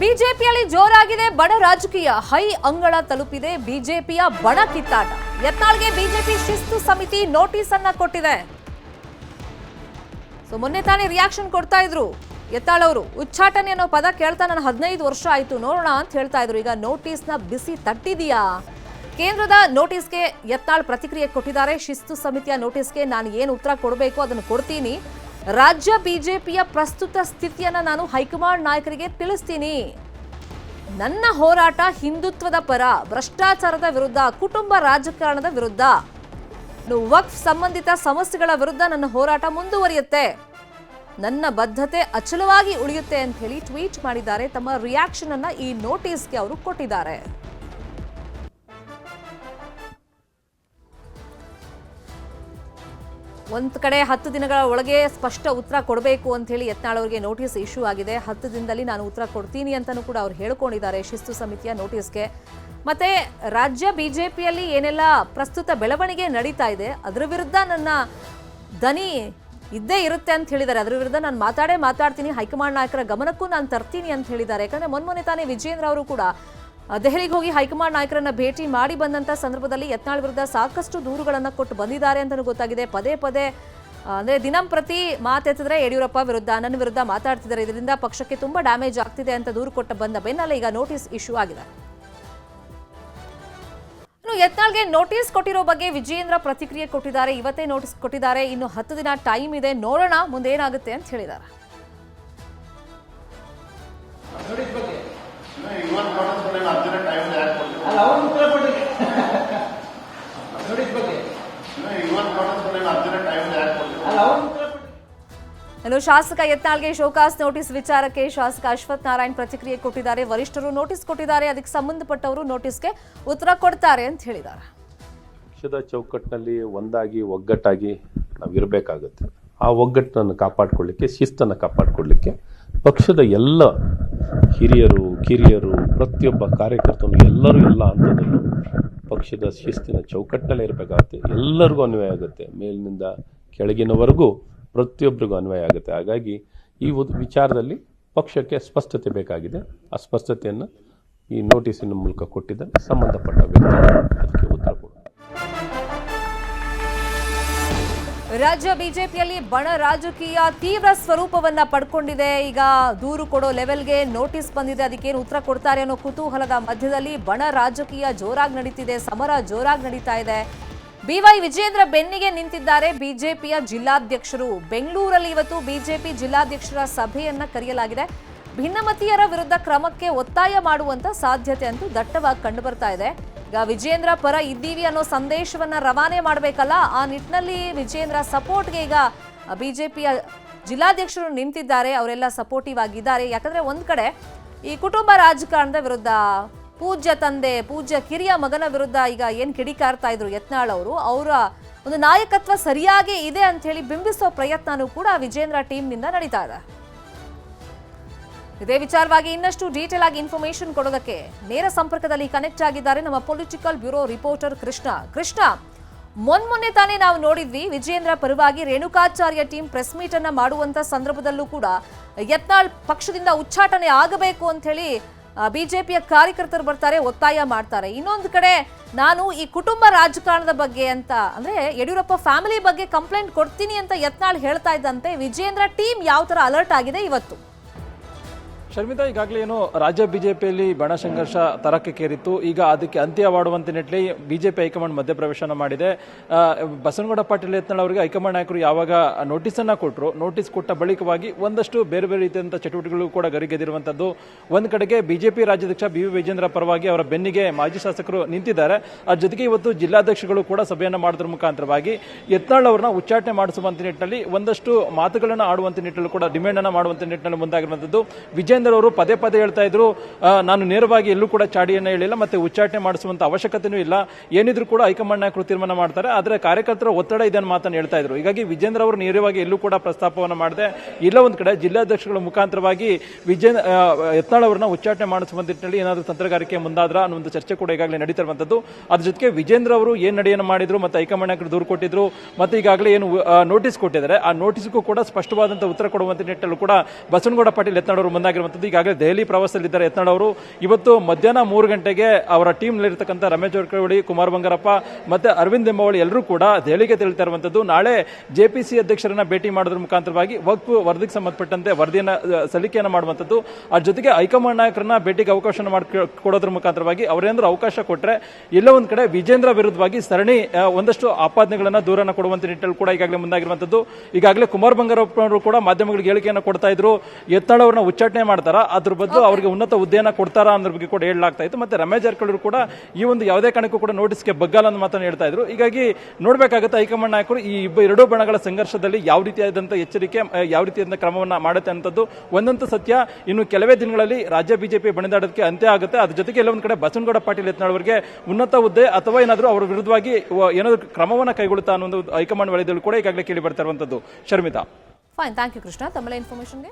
ಬಿಜೆಪಿಯಲ್ಲಿ ಜೋರಾಗಿದೆ ಬಡ ರಾಜಕೀಯ. ಹೈ ಅಂಗಳ ತಲುಪಿದೆ ಬಿಜೆಪಿಯ ಬಣ ಕಿತ್ತಾಟ. ಯತ್ನಾಳ್ಗೆ ಬಿಜೆಪಿ ಶಿಸ್ತು ಸಮಿತಿ ನೋಟಿಸ್ ಅನ್ನ ಕೊಟ್ಟಿದೆ. ಸೊ, ಮೊನ್ನೆ ತಾನೇ ರಿಯಾಕ್ಷನ್ ಕೊಡ್ತಾ ಇದ್ರು. ಯತ್ನಾಳ್ ಅವರು, ಉಚ್ಚಾಟನೆ ಅನ್ನೋ ಪದ ಕೇಳ್ತಾ ನಾನು ಹದಿನೈದು ವರ್ಷ ಆಯ್ತು, ನೋಡೋಣ ಅಂತ ಹೇಳ್ತಾ ಇದ್ರು. ಈಗ ನೋಟಿಸ್ನ ಬಿಸಿ ತಟ್ಟಿದೀಯಾ? ಕೇಂದ್ರದ ನೋಟಿಸ್ಗೆ ಯತ್ನಾಳ್ ಪ್ರತಿಕ್ರಿಯೆ ಕೊಟ್ಟಿದ್ದಾರೆ. ಶಿಸ್ತು ಸಮಿತಿಯ ನೋಟಿಸ್ಗೆ ನಾನು ಏನು ಉತ್ತರ ಕೊಡಬೇಕು ಅದನ್ನು ಕೊಡ್ತೀನಿ. ರಾಜ್ಯ ಬಿಜೆಪಿಯ ಪ್ರಸ್ತುತ ಸ್ಥಿತಿಯನ್ನು ನಾನು ಹೈಕಮಾಂಡ್ ನಾಯಕರಿಗೆ ತಿಳಿಸ್ತೀನಿ. ನನ್ನ ಹೋರಾಟ ಹಿಂದುತ್ವದ ಪರ, ಭ್ರಷ್ಟಾಚಾರದ ವಿರುದ್ಧ, ಕುಟುಂಬ ರಾಜಕಾರಣದ ವಿರುದ್ಧ. ವಕ್ಫ್ ಸಂಬಂಧಿತ ಸಮಸ್ಯೆಗಳ ವಿರುದ್ಧ ನನ್ನ ಹೋರಾಟ ಮುಂದುವರಿಯುತ್ತೆ. ನನ್ನ ಬದ್ಧತೆ ಅಚಲವಾಗಿ ಉಳಿಯುತ್ತೆ ಅಂತ ಹೇಳಿ ಟ್ವೀಟ್ ಮಾಡಿದ್ದಾರೆ. ತಮ್ಮ ರಿಯಾಕ್ಷನ್ ಅನ್ನ ಈ ನೋಟಿಸ್ಗೆ ಅವರು ಕೊಟ್ಟಿದ್ದಾರೆ. ಒಂದ್ ಕಡೆ ಹತ್ತು ದಿನಗಳ ಒಳಗೆ ಸ್ಪಷ್ಟ ಉತ್ತರ ಕೊಡಬೇಕು ಅಂತ ಹೇಳಿ ಯತ್ನಾಳ್ ಅವರಿಗೆ ನೋಟಿಸ್ ಇಶ್ಯೂ ಆಗಿದೆ. ಹತ್ತು ದಿನದಲ್ಲಿ ನಾನು ಉತ್ತರ ಕೊಡ್ತೀನಿ ಅಂತಲೂ ಕೂಡ ಅವ್ರು ಹೇಳ್ಕೊಂಡಿದ್ದಾರೆ ಶಿಸ್ತು ಸಮಿತಿಯ ನೋಟಿಸ್ಗೆ ಮತ್ತೆ ರಾಜ್ಯ ಬಿಜೆಪಿಯಲ್ಲಿ ಏನೆಲ್ಲ ಪ್ರಸ್ತುತ ಬೆಳವಣಿಗೆ ನಡೀತಾ ಇದೆ, ಅದರ ವಿರುದ್ಧ ನನ್ನ ದನಿ ಇದ್ದೇ ಇರುತ್ತೆ ಅಂತ ಹೇಳಿದ್ದಾರೆ. ಅದರ ವಿರುದ್ಧ ನಾನು ಮಾತಾಡೇ ಮಾತಾಡ್ತೀನಿ. ಹೈಕಮಾಂಡ್ ನಾಯಕರ ಗಮನಕ್ಕೂ ನಾನು ತರ್ತೀನಿ ಅಂತ ಹೇಳಿದ್ದಾರೆ. ಯಾಕಂದರೆ ಮೊನ್ನೆ ತಾನೇ ವಿಜೇಂದ್ರ ಅವರು ಕೂಡ ದೆಹಲಿಗೆ ಹೋಗಿ ಹೈಕಮಾಂಡ್ ನಾಯಕರನ್ನ ಭೇಟಿ ಮಾಡಿ ಬಂದಂತ ಸಂದರ್ಭದಲ್ಲಿ ಯತ್ನಾಳ್ ವಿರುದ್ಧ ಸಾಕಷ್ಟು ದೂರುಗಳನ್ನು ಕೊಟ್ಟು ಬಂದಿದ್ದಾರೆ ಅಂತಲೂ ಗೊತ್ತಾಗಿದೆ. ಪದೇ ಪದೇ ಅಂದರೆ ಅಂದ್ರೆ ದಿನಂಪ್ರತಿ ಮಾತೆತ್ತಿದ್ರೆ ಯಡಿಯೂರಪ್ಪ ವಿರುದ್ಧ ನನ್ನ ವಿರುದ್ಧ ಮಾತಾಡ್ತಿದ್ದಾರೆ. ಇದರಿಂದ ಪಕ್ಷಕ್ಕೆ ತುಂಬಾ ಡ್ಯಾಮೇಜ್ ಆಗ್ತಿದೆ ಅಂತ ದೂರು ಕೊಟ್ಟ ಬಂದ ಬೆನ್ನಲ್ಲೇ ಈಗ ನೋಟಿಸ್ ಇಶ್ಯೂ ಆಗಿದೆ. ಇನ್ನು ಯತ್ನಾಳ್ಗೆ ನೋಟಿಸ್ ಕೊಟ್ಟಿರೋ ಬಗ್ಗೆ ವಿಜಯೇಂದ್ರ ಪ್ರತಿಕ್ರಿಯೆ ಕೊಟ್ಟಿದ್ದಾರೆ. ಇವತ್ತೇ ನೋಟಿಸ್ ಕೊಟ್ಟಿದ್ದಾರೆ. ಇನ್ನು ಹತ್ತು ದಿನ ಟೈಮ್ ಇದೆ. ನೋಡೋಣ ಮುಂದೆ ಏನಾಗುತ್ತೆ ಅಂತ ಹೇಳಿದ್ದಾರೆ. ಅಲ್ಲ ಅವ್ರು ಉತ್ತರ ಕೊಡಿ ನೋಡಿದ ಬಗ್ಗೆ. ಇವತ್ತು ನೋಡಿದ್ರೆ ಅರ್ಜೆಂಟ್ ಟೈಮ್ ಯಾಕೆ ಕೊಡ್ತೀವಿ? ಅಲ್ಲ ಅವ್ರು ಉತ್ತರ ಕೊಡಿ ಇನ್ನು ಶಾಸಕ ಯತ್ನಾಳ್ಗೆ ಶೋಕಾಸ್ ನೋಟಿಸ್ ವಿಚಾರಕ್ಕೆ ಶಾಸಕ ಅಶ್ವಥ್ ನಾರಾಯಣ್ ಪ್ರತಿಕ್ರಿಯೆ ಕೊಟ್ಟಿದ್ದಾರೆ. ವರಿಷ್ಠರು ನೋಟಿಸ್ ಕೊಟ್ಟಿದ್ದಾರೆ. ಅದಕ್ಕೆ ಸಂಬಂಧಪಟ್ಟವರು ನೋಟಿಸ್ಗೆ ಉತ್ತರ ಕೊಡ್ತಾರೆ ಅಂತ ಹೇಳಿದ್ದಾರೆ. ಪಕ್ಷದ ಚೌಕಟ್ಟಿನಲ್ಲಿ ಒಂದಾಗಿ ಒಗ್ಗಟ್ಟಾಗಿ ನಾವು ಇರಬೇಕಾಗುತ್ತೆ ಆ ಒಗ್ಗಟ್ಟನ್ನು ಕಾಪಾಡಿಕೊಳ್ಳಿಕ್ಕೆ ಶಿಸ್ತನ್ನು ಕಾಪಾಡಿಕೊಳ್ಳಿಕ್ಕೆ ಪಕ್ಷದ ಎಲ್ಲ ಹಿರಿಯರು, ಕಿರಿಯರು, ಪ್ರತಿಯೊಬ್ಬ ಕಾರ್ಯಕರ್ತರು ಎಲ್ಲರೂ ಎಲ್ಲ ಹಂತದಲ್ಲೂ ಪಕ್ಷದ ಶಿಸ್ತಿನ ಚೌಕಟ್ಟಿನಲ್ಲೇ ಇರಬೇಕಾಗುತ್ತೆ. ಎಲ್ಲರಿಗೂ ಅನ್ವಯ ಆಗುತ್ತೆ. ಮೇಲಿನಿಂದ ಕೆಳಗಿನವರೆಗೂ ಪ್ರತಿಯೊಬ್ಬರಿಗೂ ಅನ್ವಯ ಆಗುತ್ತೆ. ಹಾಗಾಗಿ ಈ ಒಂದು ವಿಚಾರದಲ್ಲಿ ಪಕ್ಷಕ್ಕೆ ಸ್ಪಷ್ಟತೆ ಬೇಕಾಗಿದೆ. ಆ ಸ್ಪಷ್ಟತೆಯನ್ನು ಈ ನೋಟಿಸಿನ ಮೂಲಕ ಕೊಟ್ಟಿದ್ದ ಸಂಬಂಧಪಟ್ಟ ವ್ಯಕ್ತಿ ಅದಕ್ಕೆ ಉತ್ತರ ಕೊಡುತ್ತಾರೆ ರಾಜ್ಯ ಬಿಜೆಪಿಯಲ್ಲಿ ಬಣ ರಾಜಕೀಯ ತೀವ್ರ ಸ್ವರೂಪವನ್ನ ಪಡ್ಕೊಂಡಿದೆ. ಈಗ ದೂರು ಕೊಡೋ ಲೆವೆಲ್ಗೆ ನೋಟಿಸ್ ಬಂದಿದೆ. ಅದಕ್ಕೇನು ಉತ್ತರ ಕೊಡ್ತಾರೆ ಅನ್ನೋ ಕುತೂಹಲದ ಮಧ್ಯದಲ್ಲಿ ಬಣ ರಾಜಕೀಯ ಜೋರಾಗಿ ನಡೀತಿದೆ. ಸಮರ ಜೋರಾಗಿ ನಡೀತಾ ಇದೆ. ಬಿವೈ ವಿಜೇಂದ್ರ ಬೆನ್ನಿಗೆ ನಿಂತಿದ್ದಾರೆ ಬಿಜೆಪಿಯ ಜಿಲ್ಲಾಧ್ಯಕ್ಷರು. ಬೆಂಗಳೂರಲ್ಲಿ ಇವತ್ತು ಬಿಜೆಪಿ ಜಿಲ್ಲಾಧ್ಯಕ್ಷರ ಸಭೆಯನ್ನ ಕರೆಯಲಾಗಿದೆ. ಭಿನ್ನಮತೀಯರ ವಿರುದ್ಧ ಕ್ರಮಕ್ಕೆ ಒತ್ತಾಯ ಮಾಡುವಂತ ಸಾಧ್ಯತೆ ಅಂತೂ ದಟ್ಟವಾಗಿ ಕಂಡುಬರ್ತಾ ಇದೆ. ಈಗ ವಿಜೇಂದ್ರ ಪರ ಇದ್ದೀವಿ ಅನ್ನೋ ಸಂದೇಶವನ್ನ ರವಾನೆ ಮಾಡಬೇಕಲ್ಲ, ಆ ನಿಟ್ಟಿನಲ್ಲಿ ವಿಜೇಂದ್ರ ಸಪೋರ್ಟ್ಗೆ ಈಗ ಬಿಜೆಪಿಯ ಜಿಲ್ಲಾಧ್ಯಕ್ಷರು ನಿಂತಿದ್ದಾರೆ, ಅವರೆಲ್ಲ ಸಪೋರ್ಟಿವ್ ಆಗಿದ್ದಾರೆ. ಯಾಕಂದ್ರೆ ಒಂದ್ ಕಡೆ ಈ ಕುಟುಂಬ ರಾಜಕಾರಣದ ವಿರುದ್ಧ, ಪೂಜ್ಯ ತಂದೆ, ಪೂಜ್ಯ ಕಿರಿಯ ಮಗನ ವಿರುದ್ಧ ಈಗ ಏನ್ ಕಿಡಿಕಾರ್ತಾ ಇದ್ರು ಯತ್ನಾಳ್ ಅವರು, ಅವರ ಒಂದು ನಾಯಕತ್ವ ಸರಿಯಾಗಿ ಇದೆ ಅಂತ ಹೇಳಿ ಬಿಂಬಿಸೋ ಪ್ರಯತ್ನನೂ ಕೂಡ ವಿಜೇಂದ್ರ ಟೀಮ್ನಿಂದ ನಡೀತಾ ಇದೆ. ಇದೇ ವಿಚಾರವಾಗಿ ಇನ್ನಷ್ಟು ಡೀಟೇಲ್ ಆಗಿ ಇನ್ಫಾರ್ಮೇಶನ್ ಕೊಡೋದಕ್ಕೆ ನೇರ ಸಂಪರ್ಕದಲ್ಲಿ ಕನೆಕ್ಟ್ ಆಗಿದ್ದಾರೆ ನಮ್ಮ political bureau reporter Krishna. Krishna, ಮೊನ್ಮೊನ್ನೆ ತಾನೇ ನಾವು ನೋಡಿದ್ವಿ ವಿಜಯೇಂದ್ರ ಪರವಾಗಿ ರೇಣುಕಾಚಾರ್ಯ ಟೀಮ್ ಪ್ರೆಸ್ ಮೀಟ್ ಅನ್ನ ಮಾಡುವಂತ ಸಂದರ್ಭದಲ್ಲೂ ಕೂಡ ಯತ್ನಾಳ್ ಪಕ್ಷದಿಂದ ಉಚ್ಚಾಟನೆ ಆಗಬೇಕು ಅಂತ ಹೇಳಿ ಬಿಜೆಪಿಯ ಕಾರ್ಯಕರ್ತರು ಬರ್ತಾರೆ, ಒತ್ತಾಯ ಮಾಡ್ತಾರೆ. ಇನ್ನೊಂದು ಕಡೆ ನಾನು ಈ ಕುಟುಂಬ ರಾಜಕಾರಣದ ಬಗ್ಗೆ ಅಂತ ಅಂದ್ರೆ ಯಡಿಯೂರಪ್ಪ ಫ್ಯಾಮಿಲಿ ಬಗ್ಗೆ ಕಂಪ್ಲೇಂಟ್ ಕೊಡ್ತೀನಿ ಅಂತ ಯತ್ನಾಳ್ ಹೇಳ್ತಾ ಇದ್ದಂತೆ ವಿಜೇಂದ್ರ ಟೀಮ್ ಯಾವ ತರ ಅಲರ್ಟ್ ಆಗಿದೆ ಇವತ್ತು? ಶರ್ಮಿತಾ ಈಗಾಗಲೇ ಏನು ರಾಜ್ಯ ಬಿಜೆಪಿಯಲ್ಲಿ ಬಣ ಸಂಘರ್ಷ ತರಕ್ಕೆ ಕೇರಿತ್ತು. ಈಗ ಅದಕ್ಕೆ ಅಂತ್ಯವಾಡುವಂತೆ ನಿಟ್ಟಲ್ಲಿ ಬಿಜೆಪಿ ಹೈಕಮಾಂಡ್ ಮಧ್ಯಪ್ರವೇಶನ ಮಾಡಿದೆ. ಬಸನಗೌಡ ಪಾಟೀಲ್ ಯತ್ನಾಳ್ ಅವರಿಗೆ ಹೈಕಮಾಂಡ್ ನಾಯಕರು ಯಾವಾಗ ನೋಟಿಸನ್ನು ಕೊಟ್ಟರು ನೋಟಿಸ್ ಕೊಟ್ಟ ಬಳಿಕವಾಗಿ ಒಂದಷ್ಟು ಬೇರೆ ಬೇರೆ ರೀತಿಯಂಥ ಚಟುವಟಿಕೆಗಳು ಕೂಡ ಗರಿಗೆದಿರುವಂಥದ್ದು. ಒಂದು ಕಡೆಗೆ ಬಿಜೆಪಿ ರಾಜ್ಯಾಧ್ಯಕ್ಷ ಬಿ ವಿ ವಿಜೇಂದ್ರ ಪರವಾಗಿ ಅವರ ಬೆನ್ನಿಗೆ ಮಾಜಿ ಶಾಸಕರು ನಿಂತಿದ್ದಾರೆ. ಅದ್ರ ಜೊತೆಗೆ ಇವತ್ತು ಜಿಲ್ಲಾಧ್ಯಕ್ಷಗಳು ಕೂಡ ಸಭೆಯನ್ನು ಮಾಡೋದ್ರ ಮುಖಾಂತರವಾಗಿ ಯತ್ನಾಳ್ ಅವರನ್ನ ಉಚ್ಚಾಟನೆ ಮಾಡಿಸುವಂತ ನಿಟ್ಟಿನಲ್ಲಿ ಒಂದಷ್ಟು ಮಾತುಗಳನ್ನು ಆಡುವಂತ ನಿಟ್ಟಿನಲ್ಲಿ ಕೂಡ ಡಿಮ್ಯಾಂಡ್ ಅನ್ನು ಮಾಡುವಂತ ನಿಟ್ಟಿನಲ್ಲಿ ಮುಂದಾಗಿರುವಂಥದ್ದು. ವಿಜೇಂದ್ರ ಅವರು ಪದೇ ಪದೇ ಹೇಳ್ತಾ ಇದ್ರು ನಾನು ನೇರವಾಗಿ ಎಲ್ಲೂ ಕೂಡ ಚಾಡಿಯನ್ನ ಹೇಳಿಲ್ಲ ಮತ್ತೆ ಉಚ್ಚಾಟನೆ ಮಾಡಿಸುವಂತ ಅವಶ್ಯಕತೆನೂ ಇಲ್ಲ. ಏನಿದ್ರು ಕೂಡ ಹೈಕಮಾಂಡ್ ನಾಯಕರು ತೀರ್ಮಾನ ಮಾಡ್ತಾರೆ. ಆದರೆ ಕಾರ್ಯಕರ್ತರ ಒತ್ತಡ ಇದೆ ಮಾತನ್ನು ಹೇಳ್ತಾ ಇದ್ರು. ಹೀಗಾಗಿ ವಿಜೇಂದ್ರ ಅವರು ನೇರವಾಗಿ ಎಲ್ಲೂ ಕೂಡ ಪ್ರಸ್ತಾಪವನ್ನು ಮಾಡದೆ. ಇಲ್ಲ ಒಂದು ಕಡೆ ಜಿಲ್ಲಾಧ್ಯಕ್ಷಗಳ ಮುಖಾಂತರವಾಗಿ ವಿಜೇಂದ್ರ ಯತ್ನಾಳ್ ಅವರನ್ನ ಉಚ್ಚಾಟನೆ ಮಾಡಿಸುವಂತ ನಿಟ್ಟಿನಲ್ಲಿ ಏನಾದರೂ ತಂತ್ರಗಾರಿಕೆ ಮುಂದಾದ್ರ ಅನ್ನೋ ಒಂದು ಚರ್ಚೆ ಕೂಡ ಈಗಾಗಲೇ ನಡೀತಿರುವಂತದ್ದು. ಅದ್ರ ಜೊತೆಗೆ ವಿಜೇಂದ್ರ ಅವರು ಏನ್ ನಡೆಯನ್ನು ಮಾಡಿದ್ರು ಮತ್ತೆ ಹೈಕಮಾಂಡ್ ನಾಯಕರು ದೂರು ಕೊಟ್ಟಿದ್ರು. ಮತ್ತೆ ಈಗಾಗಲೇ ಏನು ನೋಟಿಸ್ ಕೊಟ್ಟಿದ್ದಾರೆ. ಆ ನೋಟಿಸ್ಗೂ ಕೂಡ ಸ್ಪಷ್ಟವಾದಂತಹ ಉತ್ತರ ಕೊಡುವಂತ ನಿಟ್ಟಿನಲ್ಲೂ ಕೂಡ ಬಸವನಗೌಡ ಪಾಟೀಲ್ ಯತ್ನಾಳ್ ಅವರು ಮುಂದಾಗಿರುವಂತ ಇರುವಂತದ್ದು ಈಗಾಗಲೇ ದೆಹಲಿ ಪ್ರವಾಸದಲ್ಲಿದ್ದಾರೆ ಯತ್ನಾಳ್ ಅವರು. ಇವತ್ತು ಮಧ್ಯಾಹ್ನ ಮೂರು ಗಂಟೆಗೆ ಅವರ ಟೀಮ್ ಇರ್ತಕ್ಕಂಥ ರಮೇಶ್ ಜಾರಕಿಹೊಳಿ ಕುಮಾರ್ ಬಂಗಾರಪ್ಪ ಮತ್ತೆ ಅರವಿಂದ್ ಲಿಂಬಾವಳಿ ಎಲ್ಲರೂ ಕೂಡ ದೆಹಲಿಗೆ ತೆರಳ್ತಾ ಇರುವಂಥದ್ದು ನಾಳೆ ಜೆಪಿಸಿ ಅಧ್ಯಕ್ಷರನ್ನ ಭೇಟಿ ಮಾಡೋದ್ರ ಮುಖಾಂತರವಾಗಿ ವಕ್ಫ್ ವರದಿಗೆ ಸಂಬಂಧಪಟ್ಟಂತೆ ವರದಿಯನ್ನು ಸಲ್ಲಿಕೆಯನ್ನು ಮಾಡುವಂಥದ್ದು ಅದ್ರ ಜೊತೆಗೆ ಹೈಕಮಾಂಡ್ ನಾಯಕರನ್ನ ಭೇಟಿಗೆ ಅವಕಾಶ ಕೊಡೋದ್ರ ಮುಖಾಂತರವಾಗಿ ಅವರೇನಾದ್ರೂ ಅವಕಾಶ ಕೊಟ್ರೆ ಎಲ್ಲ ಒಂದು ಕಡೆ ವಿಜೇಂದ್ರ ವಿರುದ್ಧವಾಗಿ ಸರಣಿ ಒಂದಷ್ಟು ಆಪಾದನೆಗಳನ್ನ ದೂರನ ಕೊಡುವಂತ ನಿಟ್ಟಲ್ಲಿ ಕೂಡ ಈಗಾಗಲೇ ಮುಂದಾಗಿರುವಂಥದ್ದು ಈಗಾಗಲೇ ಕುಮಾರ್ ಬಂಗಾರಪ್ಪನವರು ಕೂಡ ಮಾಧ್ಯಮಗಳಿಗೆ ಹೇಳಿಕೆಯನ್ನು ಕೊಡ್ತಾ ಇದ್ರು. ಯತ್ನಾಳ್ ಅವ್ರನ್ನ ಉಚ್ಚಾಟನೆ ಮಾಡ್ತಾರ? ಅದ್ರ ಬದಲು ಅವರಿಗೆ ಉನ್ನತ ಹುದ್ದೆಯನ್ನ ಕೊಡ್ತಾರಾ ಅನ್ನೋ ಬಗ್ಗೆ ಕೂಡ ಹೇಳಲಾಗ್ತಾ ಇತ್ತು. ಮತ್ತೆ ರಮೇಶ್ ಜಾರಕಿಹೊಳಿ ಕೂಡ ಈ ಒಂದು ಯಾವುದೇ ಕಾರಣಕ್ಕೂ ಕೂಡ ನೋಟಿಸ್ಗೆ ಬಗ್ಗಲ್ಲ ಅನ್ನೋ ಮಾತನ್ನು ಹೇಳ್ತಾ ಇದ್ರು. ಹೀಗಾಗಿ ನೋಡ್ಬೇಕಾಗುತ್ತೆ ಹೈಕಮಾಂಡ್ ನಾಯಕರು ಈ ಇಬ್ಬ ಎರಡೂ ಬಣಗಳ ಸಂಘರ್ಷದಲ್ಲಿ ಯಾವ ರೀತಿಯಾದಂಥ ಎಚ್ಚರಿಕೆ ಯಾವ ರೀತಿಯಾದ ಕ್ರಮವನ್ನ ಮಾಡುತ್ತೆ ಅಂತದ್ದು ಒಂದಂತ ಸತ್ಯ. ಇನ್ನು ಕೆಲವೇ ದಿನಗಳಲ್ಲಿ ರಾಜ್ಯ ಬಿಜೆಪಿ ಬಣಿದಾಡೋದಕ್ಕೆ ಅಂತ್ಯ ಆಗುತ್ತೆ. ಅದ್ರ ಜೊತೆಗೆ ಎಲ್ಲೊಂದ್ ಕಡೆ ಬಸವನಗೌಡ ಪಾಟೀಲ್ ಯತ್ನಾಳವರಿಗೆ ಉನ್ನತ ಹುದ್ದೆ ಅಥವಾ ಏನಾದರೂ ಅವರ ವಿರುದ್ಧವಾಗಿ ಏನಾದರೂ ಕ್ರಮವನ್ನ ಕೈಗೊಳ್ಳುತ್ತಾ ಅನ್ನೋ ಒಂದು ಹೈಕಮಾಂಡ್ ವಲಯದಲ್ಲಿ ಕೂಡ ಈಗಾಗಲೇ ಕೇಳಿ ಬರ್ತಾ ಇರುವಂತದ್ದು. Sharmita. Fine thank you Krishna. ತಮ್ಮೆಲ್ಲ ಇನ್ಫಾರ್ಮೇಶನ್ಗೆ